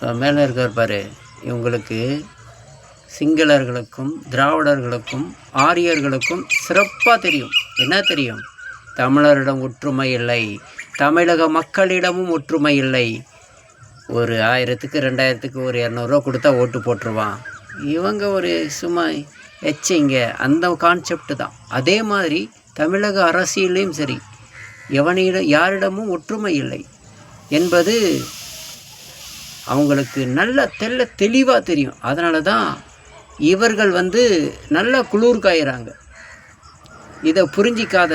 மேலே இருக்கார் பாரு. இவங்களுக்கு சிங்களர்களுக்கும் திராவிடர்களுக்கும் ஆரியர்களுக்கும் சிறப்பாக தெரியும். என்ன தெரியும்? தமிழரிடம் ஒற்றுமை இல்லை. தமிழக மக்களிடமும் ஒற்றுமை இல்லை. ஒரு ஆயிரத்துக்கு ரெண்டாயிரத்துக்கு ஒரு இரநூறுவா கொடுத்தா ஓட்டு போட்டுருவான். இவங்க ஒரு சும்மா எச்சிங்க. அந்த கான்செப்ட் தான். அதே மாதிரி தமிழக அரசியலையும் சரி எவனிடம் யாரிடமும் ஒற்றுமை இல்லை என்பது அவங்களுக்கு நல்ல தெல்ல தெளிவாக தெரியும். அதனால தான் இவர்கள் வந்து நல்லா குளிர் காயிறாங்க இதை புரிஞ்சிக்காத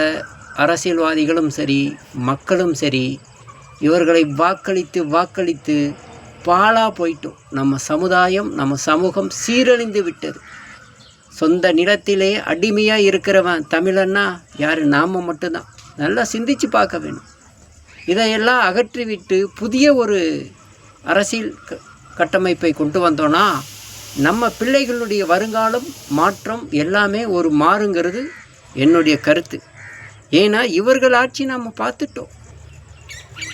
அரசியல்வாதிகளும் சரி மக்களும் சரி இவர்களை வாக்களித்து வாக்களித்து பாழாக போயிட்டோம். நம்ம சமுதாயம் நம்ம சமூகம் சீரழிந்து விட்டது. சொந்த நிலத்திலே அடிமையாக இருக்கிறவன் தமிழன்னா யார்? நாம் மட்டும்தான். நல்லா சிந்திச்சு பார்க்க வேணும். இதையெல்லாம் அகற்றிவிட்டு புதிய ஒரு அரசியல் க கட்டமைப்பை கொண்டு வந்தோன்னா நம்ம பிள்ளைகளுடைய வருங்காலம் மாற்றம் எல்லாமே ஒரு மாறுங்கிறது என்னுடைய கருத்து. ஏன்னா இவர்கள் ஆட்சி நாம் பார்த்துட்டோம்.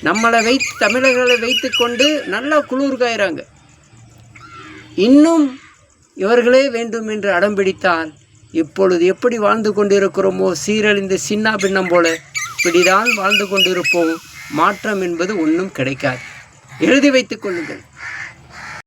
நம்மளை வைத்து தமிழர்களை வைத்துக்கொண்டு நல்லா குளிர்காயிறாங்க. இன்னும் இவர்களே வேண்டும் என்று அடம்பிடித்தால் இப்பொழுது எப்படி வாழ்ந்து கொண்டிருக்கிறோமோ சீரழிந்து சின்ன பின்னம் போல இப்படிதான் வாழ்ந்து கொண்டிருப்போம். மாற்றம் என்பது ஒன்றும் கிடைக்காது. எழுதி வைத்துக் கொள்ளுங்கள்.